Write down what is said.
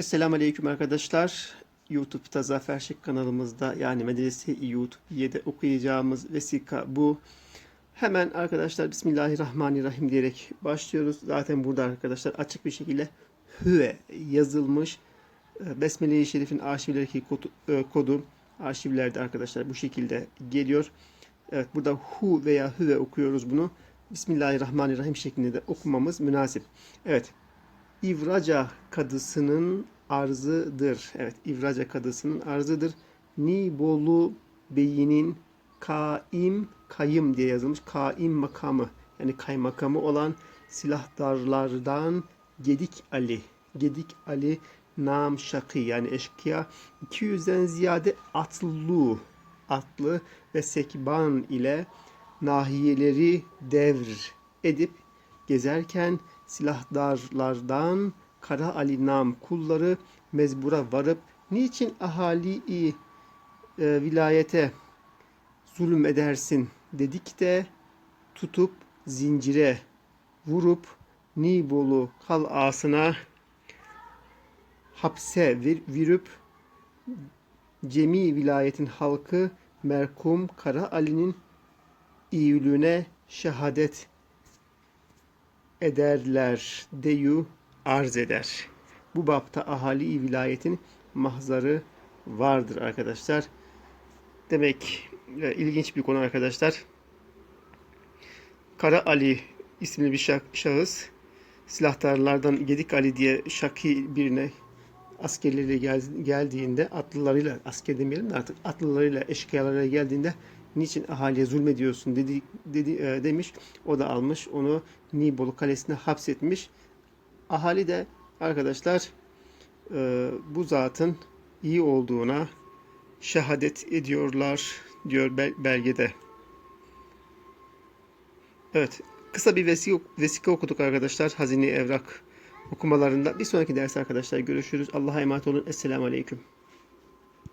Esselamu Aleyküm arkadaşlar. YouTube'da Zafer Şık kanalımızda yani Medrese YouTube 7 okuyacağımız vesika bu. Hemen arkadaşlar Bismillahirrahmanirrahim diyerek başlıyoruz. Zaten burada arkadaşlar açık bir şekilde hüve yazılmış. Ee, Besmele-i Şerif'in arşivlerdeki kodu, e, kodu arşivlerde arkadaşlar bu şekilde geliyor. Evet burada hu veya hüve okuyoruz bunu. Bismillahirrahmanirrahim şeklinde de okumamız münasip. Evet İvraca kadısının arzıdır. Evet, İvraca kadısının arzıdır. Nibolu beyinin kaim, kayım diye yazılmış. Kaim makamı, yani kaymakamı olan silahdarlardan Gedik Ali. Gedik Ali Nam Şakı yani eşkıya 200'den ziyade atlı, atlı ve sekban ile nahiyeleri devr edip gezerken silahdarlardan Kara Ali Nam kulları mezbura varıp niçin ahali e, vilayete zulüm edersin? dedik de tutup zincire vurup Nibolu kalasına hapse vir, virüp cemi vilayetin halkı merkum Kara Ali'nin iyülüğüne şehadet ederler deyu arz eder. Bu bapta ahali vilayetin mahzarı vardır arkadaşlar. Demek e, ilginç bir konu arkadaşlar. Kara Ali isimli bir şah- şahıs silahtarlardan Gedik Ali diye Şaki birine askerleriyle gel- geldiğinde atlılarıyla asker demeyelim de artık atlılarıyla eşkıyalarıyla geldiğinde niçin ahaliye zulmediyorsun dedi, dedi e, demiş. O da almış onu Nibolu kalesine hapsetmiş. Ahali de arkadaşlar e, bu zatın iyi olduğuna şehadet ediyorlar diyor bel- belgede. Evet. Kısa bir vesika, vesika okuduk arkadaşlar. Hazine evrak okumalarında. Bir sonraki ders arkadaşlar görüşürüz. Allah'a emanet olun. Esselamu Aleyküm.